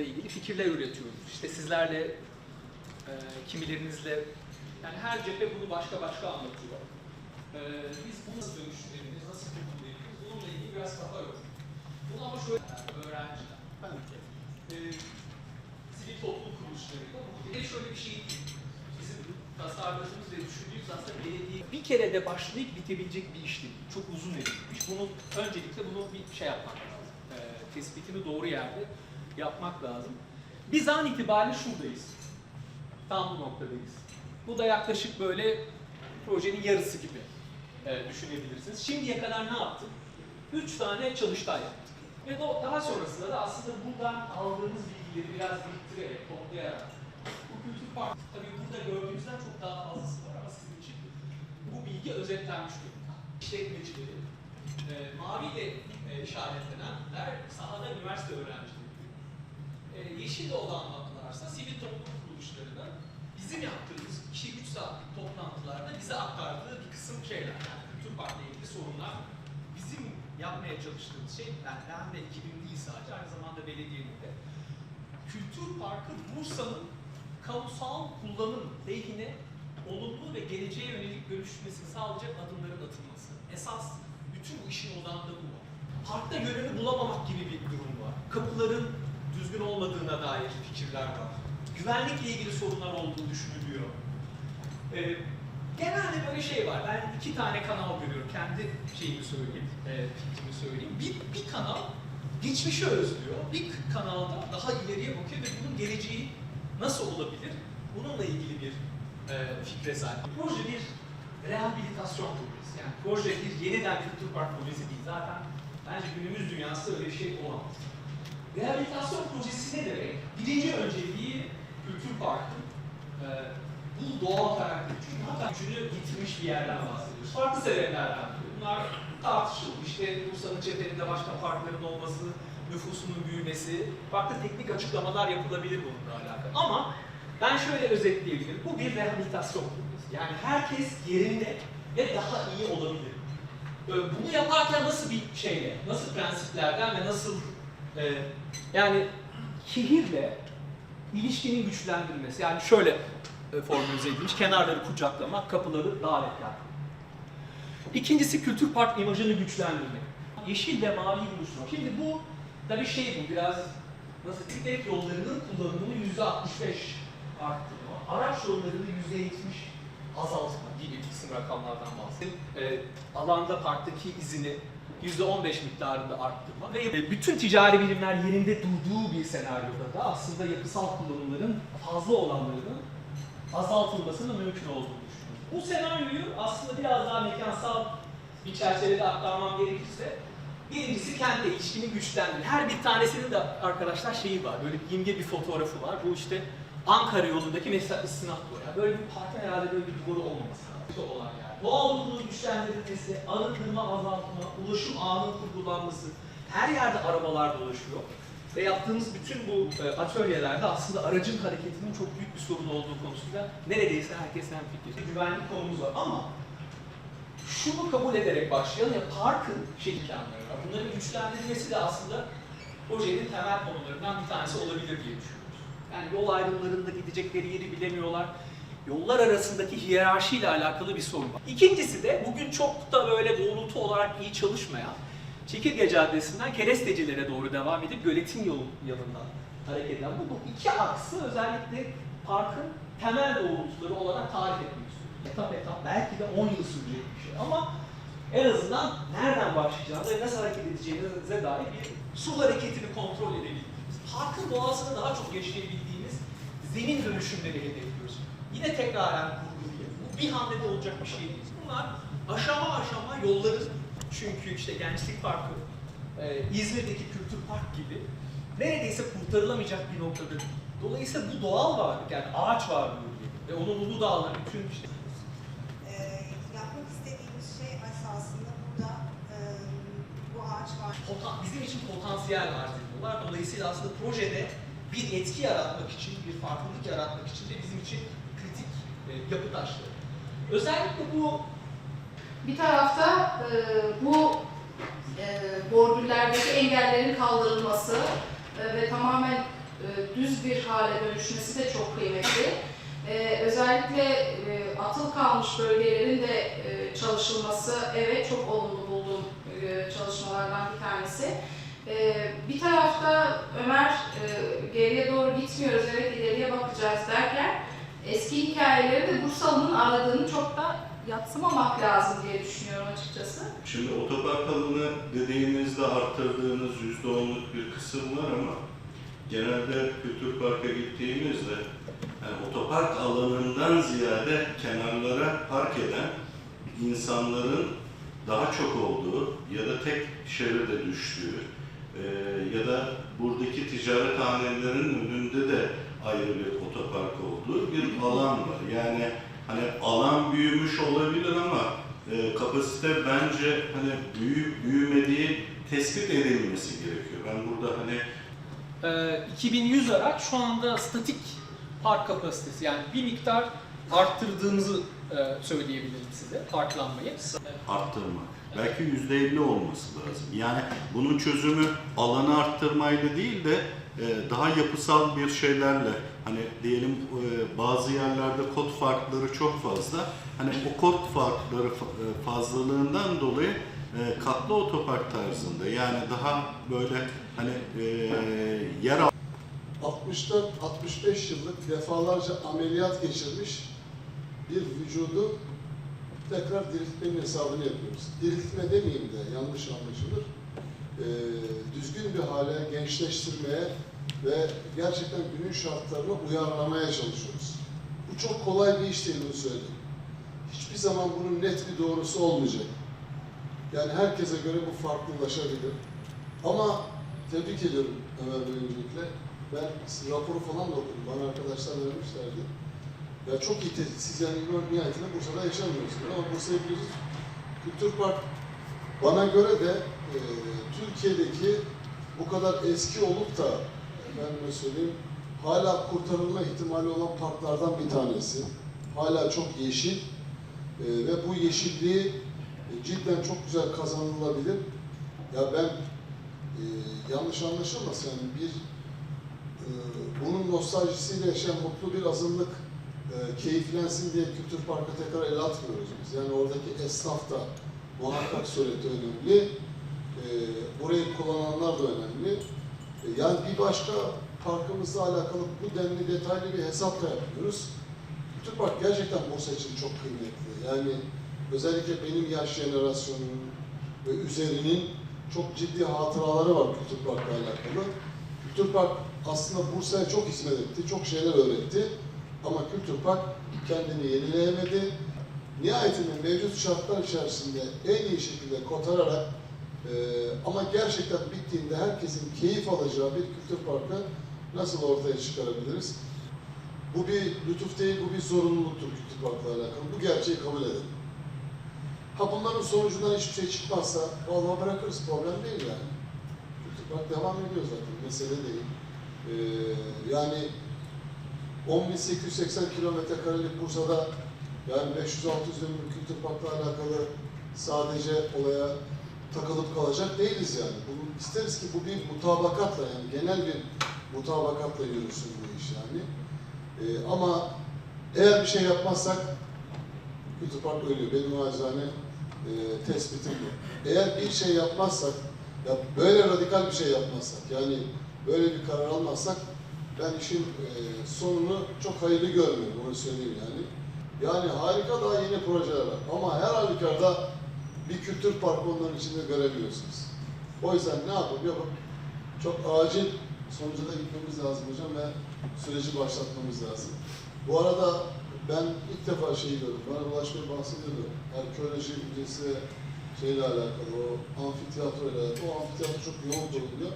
konuyla ilgili fikirler üretiyoruz. İşte sizlerle, e, kimilerinizle, yani her cephe bunu başka başka anlatıyor. E, biz bunu nasıl dönüştürebiliriz, nasıl kurgulayabiliriz, bununla ilgili biraz kafa yok. Bunu ama şöyle, öğrenciler, e, sivil toplum kuruluşlarıyla, bir de şöyle bir şey. Bizim tasarladığımız ve düşündüğümüz aslında belediye bir kere de başlayıp bitebilecek bir iş değil. Çok uzun bir iş. Bunu öncelikle bunu bir şey yapmak lazım. E, tespitini doğru yerde yapmak lazım. Biz an itibariyle şuradayız. Tam bu noktadayız. Bu da yaklaşık böyle projenin yarısı gibi e, düşünebilirsiniz. Şimdiye kadar ne yaptık? Üç tane çalıştay yaptık. Ve daha sonrasında da aslında buradan aldığımız bilgileri biraz biriktirerek, toplayarak bu kültür park tabii burada gördüğünüzden çok daha fazlası var ama sizin için bu bilgi özetlenmiş durumda. İşletmecileri, e, maviyle e, işaretlenenler sahada üniversite öğrencileri. E, yeşil olanlarsa sivil toplum kuruluşlarının bizim yaptığımız 2-3 saatlik toplantılarda bize aktardığı bir kısım şeyler. Yani kültür parkla ilgili sorunlar. Bizim yapmaya çalıştığımız şey, yani ben de ekibim değil sadece, aynı zamanda belediyenin de. Kültür Parkı Bursa'nın kamusal kullanım lehine olumlu ve geleceğe yönelik dönüşmesini sağlayacak adımların atılması. Esas bütün bu işin odağında bu var. Parkta yönünü bulamamak gibi bir durum var. Kapıların düzgün olmadığına dair fikirler var. Güvenlikle ilgili sorunlar olduğu düşünülüyor. Ee, genelde böyle şey var. Ben iki tane kanal görüyorum. Kendi şeyimi söyleyeyim, e, fikrimi söyleyeyim. Bir, bir kanal geçmişi özlüyor. Bir kanalda daha ileriye bakıyor ve bunun geleceği nasıl olabilir? Bununla ilgili bir e, fikre sahip. Proje bir rehabilitasyon projesi. Yani proje bir yeniden kültür park projesi değil. Zaten bence günümüz dünyasında öyle bir şey olamaz. Rehabilitasyon projesi ne demek? Birinci önceliği kültür parkın e, bu doğal karakteri. Çünkü hatta gücünü yitirmiş bir yerden bahsediyoruz. Farklı sebeplerden. Bunlar tartışılır. İşte Bursa'nın çeperinde başka parkların olması, nüfusunun büyümesi, farklı teknik açıklamalar yapılabilir bununla alakalı. Ama ben şöyle özetleyebilirim. Bu bir rehabilitasyon projesi. Yani herkes yerinde ve daha iyi olabilir. Ee, Bunu yaparken nasıl bir şeyle, nasıl prensiplerden ve nasıl e, yani şehirle ilişkinin güçlendirilmesi. Yani şöyle e, formülize edilmiş. Kenarları kucaklamak, kapıları davetler. İkincisi kültür park imajını güçlendirmek. Yeşil ve mavi buluşturmak. Şimdi bu tabii şey bu biraz nasıl bisiklet yollarının kullanımını yüzde 65 arttırma. Araç yollarını yüzde 70 azaltma gibi kısım rakamlardan bahsediyorum. E, alanda parktaki izini 15 miktarında arttırma ve bütün ticari birimler yerinde durduğu bir senaryoda da aslında yapısal kullanımların fazla olanlarının azaltılmasının mümkün olduğunu düşünüyoruz. Bu senaryoyu aslında biraz daha mekansal bir çerçevede aktarmam gerekirse birincisi kendi ilişkinin güçlendiği. Her bir tanesinin de arkadaşlar şeyi var. Böyle bir imge bir fotoğrafı var. Bu işte Ankara yolundaki mesela bu. Yani böyle bir parkın herhalde böyle bir duvarı olmaması lazım. olan yani. Doğallılığı güçlendirilmesi, arındırma azaltma, ulaşım ağının kurgulanması, her yerde arabalar dolaşıyor. Ve yaptığımız bütün bu e, atölyelerde aslında aracın hareketinin çok büyük bir sorun olduğu konusunda neredeyse herkes hemfikir. Güvenlik konumuz var ama şunu kabul ederek başlayalım ya parkın şey imkanları var. Bunların güçlendirilmesi de aslında projenin temel konularından bir tanesi olabilir diye düşünüyoruz. Yani yol ayrımlarında gidecekleri yeri bilemiyorlar. Yollar arasındaki hiyerarşiyle alakalı bir sorun var. İkincisi de bugün çok da böyle doğrultu olarak iyi çalışmayan Çekirge Caddesi'nden Kerestecilere doğru devam edip Göletin yolu yanından hareket eden bu, bu iki aksı özellikle parkın temel doğrultuları olarak tarif etmek istiyoruz. Etap etap belki de 10 yıl sürecek bir şey ama en azından nereden başlayacağınıza ve nasıl hareket edeceğinize dair bir su hareketini kontrol edebildiğimiz, parkın doğasını daha çok yaşayabildiğimiz dönüşümleri hedefliyoruz. Yine tekraren vurgulayayım. Bu bir hamlede olacak bir şey değil. Bunlar aşama aşama yolların çünkü işte Gençlik Parkı, e, İzmir'deki Kültür Park gibi neredeyse kurtarılamayacak bir noktada. Dolayısıyla bu doğal varlık yani ağaç varlığı gibi ve onun ulu dağları bütün işte Ee, yapmak istediğimiz şey esasında burada e, bu ağaç var. potan- bizim için potansiyel arz ediyorlar. Dolayısıyla aslında projede bir etki yaratmak için, bir farklılık yaratmak için de bizim için kritik e, yapı taşları. Özellikle bu Bir tarafta e, bu e, bordürlerdeki engellerin kaldırılması e, ve tamamen e, düz bir hale dönüşmesi de çok kıymetli. E, özellikle e, atıl kalmış bölgelerin de e, çalışılması evet çok olumlu bulduğum e, çalışmalardan bir tanesi. E, bir tarafta Ömer e, geriye doğru gitmiyoruz evet ileriye bakacağız derken eski hikayeleri de Bursalı'nın aradığını çok da yatsımamak lazım diye düşünüyorum açıkçası. Şimdi otopark alanı dediğinizde arttırdığınız yüzde onluk bir kısım var ama genelde kültür parka gittiğimizde yani otopark alanından ziyade kenarlara park eden insanların daha çok olduğu ya da tek şeride düştüğü e, ya da buradaki ticarethanelerin önünde de ayrı bir otopark olduğu bir alan var. Yani hani alan büyümüş olabilir ama e, kapasite bence hani büyüyüp büyümediği tespit edilmesi gerekiyor. Ben burada hani Ee, 2100 araç şu anda statik park kapasitesi yani bir miktar arttırdığımızı e, söyleyebilirim size parklanmayı. arttırma. Belki yüzde elli olması lazım. Yani bunun çözümü alanı arttırmayla değil de e, daha yapısal bir şeylerle hani diyelim e, bazı yerlerde kod farkları çok fazla. Hani o kod farkları fa- e, fazlalığından dolayı katlı otopark tarzında yani daha böyle hani yer 64-65 yıllık defalarca ameliyat geçirmiş bir vücudu tekrar diriltmenin hesabını yapıyoruz. Diriltme demeyeyim de yanlış anlaşılır. Ee, düzgün bir hale gençleştirmeye ve gerçekten günün şartlarına uyarlamaya çalışıyoruz. Bu çok kolay bir iş değil bunu söyleyeyim. Hiçbir zaman bunun net bir doğrusu olmayacak. Yani herkese göre bu farklılaşabilir. Ama tebrik ediyorum Ömer Bey öncelikle. Ben raporu falan da okudum. Bana arkadaşlar vermişlerdi. Ya çok iyi tespit. Siz yani nihayetinde Bursa'da yaşamıyorsunuz. Ama Bursa'yı biliyorsunuz. Kültür Park bana göre de e, Türkiye'deki bu kadar eski olup da ben söyleyeyim hala kurtarılma ihtimali olan parklardan bir tanesi. Hala çok yeşil e, ve bu yeşilliği e, cidden çok güzel kazanılabilir. Ya ben e, yanlış anlaşılmasın yani bir e, bunun nostaljisiyle yaşayan mutlu bir azınlık e, keyiflensin diye kültür parka tekrar el atmıyoruz biz. Yani oradaki esnaf da muhakkak sureti önemli. E, burayı kullananlar da önemli. E, yani bir başka parkımızla alakalı bu denli detaylı bir hesap da yapıyoruz. Kültür Park gerçekten Bursa için çok kıymetli. Yani özellikle benim yaş jenerasyonunun ve üzerinin çok ciddi hatıraları var Kültür Park'la alakalı. Kültür Park aslında Bursa'ya çok hizmet etti, çok şeyler öğretti. Ama Kültür Park kendini yenileyemedi. Nihayetinde mevcut şartlar içerisinde en iyi şekilde kotararak e, ama gerçekten bittiğinde herkesin keyif alacağı bir kültür parkı nasıl ortaya çıkarabiliriz? Bu bir lütuf değil, bu bir zorunluluktur kültür parkla alakalı. Bu gerçeği kabul edelim. Ha bunların sonucundan hiçbir şey çıkmazsa vallahi bırakırız, problem değil yani. Kültür park devam ediyor zaten, mesele değil. Ee, yani 10.880 kilometre karelik Bursa'da yani 500-600 dönüm kültür parkla alakalı sadece olaya takılıp kalacak değiliz yani. Bunu isteriz ki bu bir mutabakatla yani genel bir mutabakatla yürüsün bu iş yani. Ee, ama eğer bir şey yapmazsak kültür park ölüyor. Benim acizane e, tespitim bu. Eğer bir şey yapmazsak, ya böyle radikal bir şey yapmazsak, yani böyle bir karar almazsak ben işin e, sonunu çok hayırlı görmüyorum, onu söyleyeyim yani. Yani harika daha yeni projeler var ama her halükarda bir kültür parkı onların içinde göremiyorsunuz. O yüzden ne yapıp yapıp çok acil sonuca da gitmemiz lazım hocam ve süreci başlatmamız lazım. Bu arada ben ilk defa şeyi gördüm, bana Ulaş Bey bahsediyordu. Arkeoloji müzesi şeyle alakalı, o amfiteyatro ile alakalı. O amfiteyatro çok yoğun bulunuyor.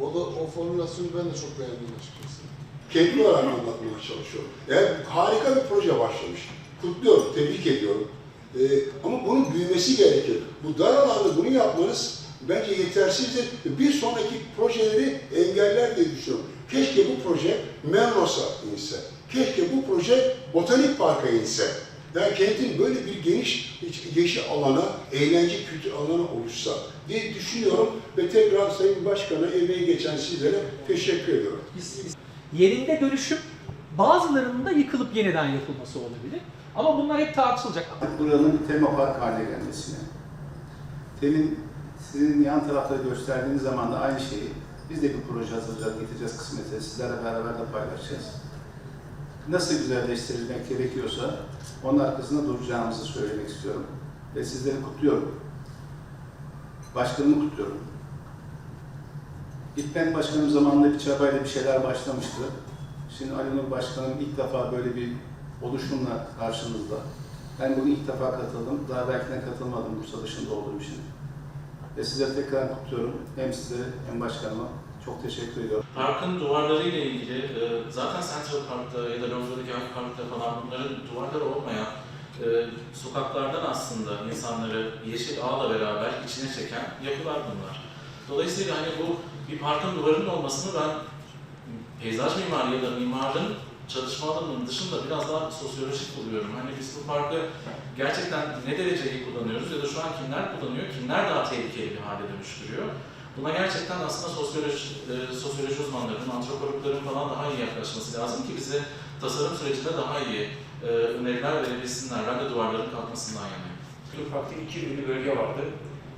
O da o formülasyonu ben de çok beğendim açıkçası. kendi olarak anlatmaya çalışıyorum. Yani harika bir proje başlamış. Kutluyorum, tebrik ediyorum. Ee, ama bunun büyümesi gerekir. Bu dar alanda bunu yapmanız bence yetersizdir. Bir sonraki projeleri engeller diye düşünüyorum. Keşke bu proje Melros'a inse. Keşke bu proje Botanik Park'a inse. Yani kentin böyle bir geniş yeşil alana, eğlence kültür alanı oluşsa diye düşünüyorum ve tekrar Sayın Başkan'a emeği geçen sizlere teşekkür ediyorum. Yerinde dönüşüm bazılarının da yıkılıp yeniden yapılması olabilir. Ama bunlar hep tartışılacak. buranın bir tema park haline gelmesine. Temin sizin yan tarafta gösterdiğiniz zaman da aynı şeyi biz de bir proje hazırlayacağız, getireceğiz kısmete, sizlerle beraber de paylaşacağız. Nasıl güzelleştirilmek gerekiyorsa onun arkasında duracağımızı söylemek istiyorum. Ve sizleri kutluyorum. Başkanını kutluyorum. İlkben Başkanım zamanında bir çabayla bir şeyler başlamıştı. Şimdi Ali Nur Başkanım ilk defa böyle bir oluşumla karşınızda. Ben bugün ilk defa katıldım. Daha belki de katılmadım Bursa dışında olduğum için. Ve sizleri tekrar kutluyorum. Hem size hem başkanıma çok teşekkür ediyorum. Parkın duvarlarıyla ilgili e, zaten Central Park'ta ya da Londra'daki Park'ta falan bunların duvarları olmayan e, sokaklardan aslında insanları yeşil ağla beraber içine çeken yapılar bunlar. Dolayısıyla hani bu bir parkın duvarının olmasını ben peyzaj mimarı ya da mimarın çalışma alanının dışında biraz daha sosyolojik buluyorum. Hani biz bu parkı gerçekten ne derece iyi kullanıyoruz ya da şu an kimler kullanıyor, kimler daha tehlikeli bir hale dönüştürüyor. Buna gerçekten aslında sosyoloji, e, sosyoloji uzmanlarının, antropologların falan daha iyi yaklaşması lazım ki bize tasarım sürecinde daha iyi e, öneriler verebilsinler. Ben de duvarların kalkmasından yanayım. Park'ta iki ünlü bölge vardı.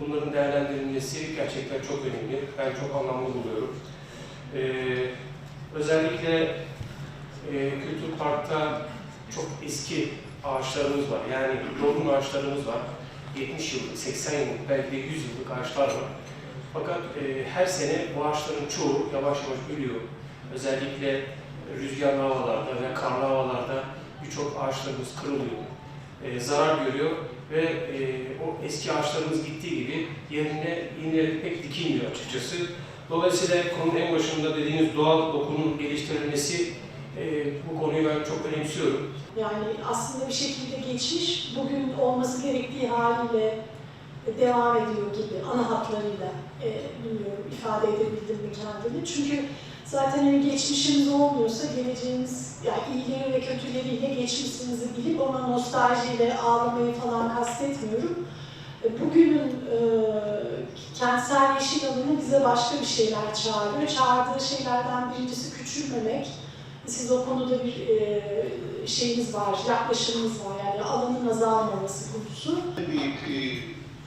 Bunların değerlendirilmesi gerçekten çok önemli. Ben çok anlamlı buluyorum. Ee, özellikle e, Kültür Park'ta çok eski ağaçlarımız var. Yani yorgun ağaçlarımız var. 70 yıllık, 80 yıllık, belki de 100 yıllık ağaçlar var. Fakat e, her sene bu ağaçların çoğu yavaş yavaş ölüyor. Özellikle rüzgarlı havalarda ve karlı havalarda birçok ağaçlarımız kırılıyor, e, zarar görüyor ve e, o eski ağaçlarımız gittiği gibi yerine yenileri pek dikilmiyor açıkçası. Dolayısıyla konunun en başında dediğiniz doğal dokunun geliştirilmesi e, bu konuyu ben çok önemsiyorum. Yani aslında bir şekilde geçmiş, bugün olması gerektiği haliyle devam ediyor gibi, ana hatlarıyla e, bilmiyorum ifade edebildim mi kendimi. Çünkü zaten hani geçmişimiz olmuyorsa geleceğimiz, yani iyileri ve kötüleriyle geçmişimizi bilip ona nostaljiyle ağlamayı falan kastetmiyorum. E, Bugünün e, kentsel yeşil alanı bize başka bir şeyler çağırıyor. Çağırdığı şeylerden birincisi küçülmemek, siz o konuda bir e, şeyiniz var, yaklaşımınız var yani alanın azalmaması konusu. bir e,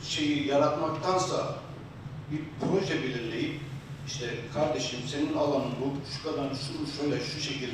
şeyi yaratmaktansa bir proje belirleyip işte kardeşim senin alanın bu, şu kadar şu şöyle şu şekilde